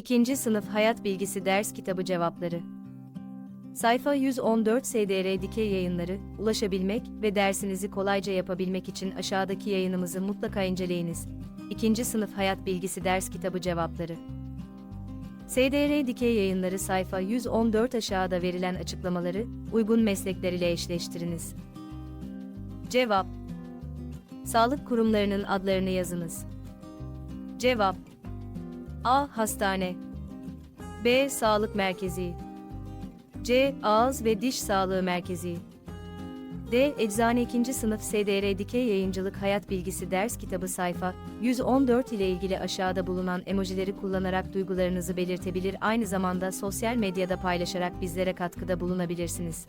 İkinci sınıf hayat bilgisi ders kitabı cevapları. Sayfa 114 SDR Dikey Yayınları, ulaşabilmek ve dersinizi kolayca yapabilmek için aşağıdaki yayınımızı mutlaka inceleyiniz. İkinci sınıf hayat bilgisi ders kitabı cevapları. SDR Dikey Yayınları sayfa 114 aşağıda verilen açıklamaları uygun meslekler ile eşleştiriniz. Cevap Sağlık kurumlarının adlarını yazınız. Cevap A. Hastane B. Sağlık Merkezi C. Ağız ve Diş Sağlığı Merkezi D. Eczane 2. Sınıf SDR Dikey Yayıncılık Hayat Bilgisi Ders Kitabı sayfa 114 ile ilgili aşağıda bulunan emojileri kullanarak duygularınızı belirtebilir aynı zamanda sosyal medyada paylaşarak bizlere katkıda bulunabilirsiniz.